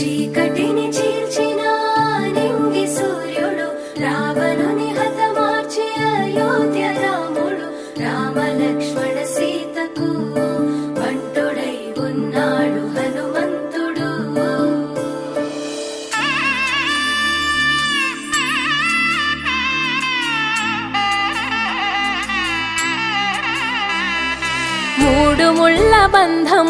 చీకటిని చీల్చిన నింగి సూర్యుడు రావణుని హతమార్చి అయోధ్య రాముడు రామ లక్ష్మణ సీతకు వంటుడై ఉన్నాడు హనుమంతుడు. మూడు ముళ్ళ బంధం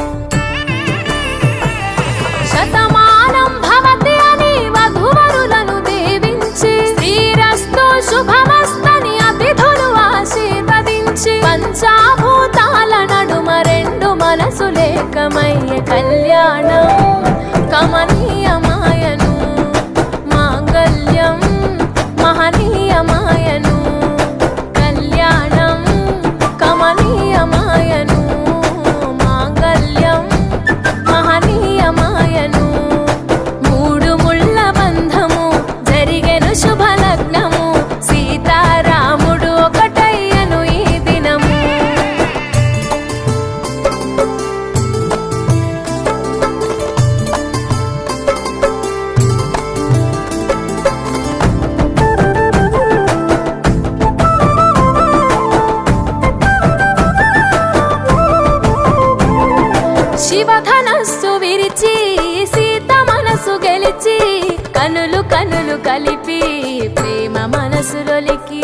లేకమయ్య కళ్యాణం. కమనీయమాయను కనులు కనులు కలిపి ప్రేమ మనసులొలికి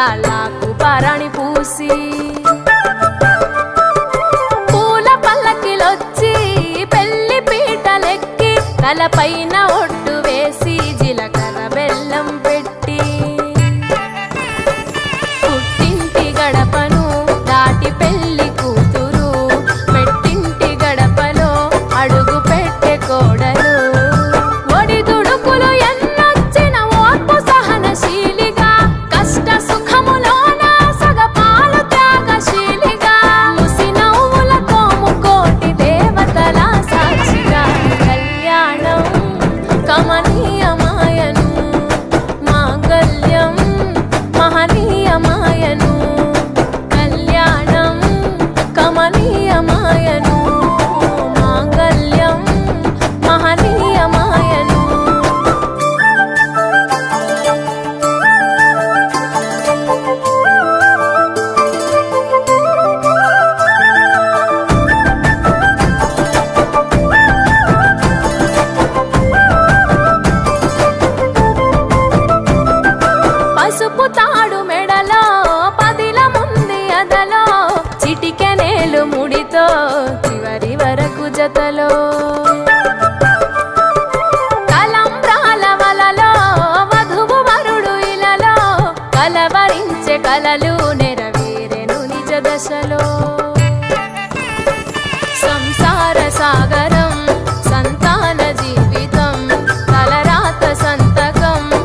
తొడిగి పరణి పూసి పూల పల్లకిలొచ్చి పెళ్ళి పీటలెక్కి తలపైన అదలో మెడలో పదిల ముంది అదలో చిటికెనేలు ముడితో చివరి వరకు జతలో. కలంబ్రాల వలలో వధువు వరుడు ఇలలో కలవరించే కలలు నెరవేరెను నిజ దశలో.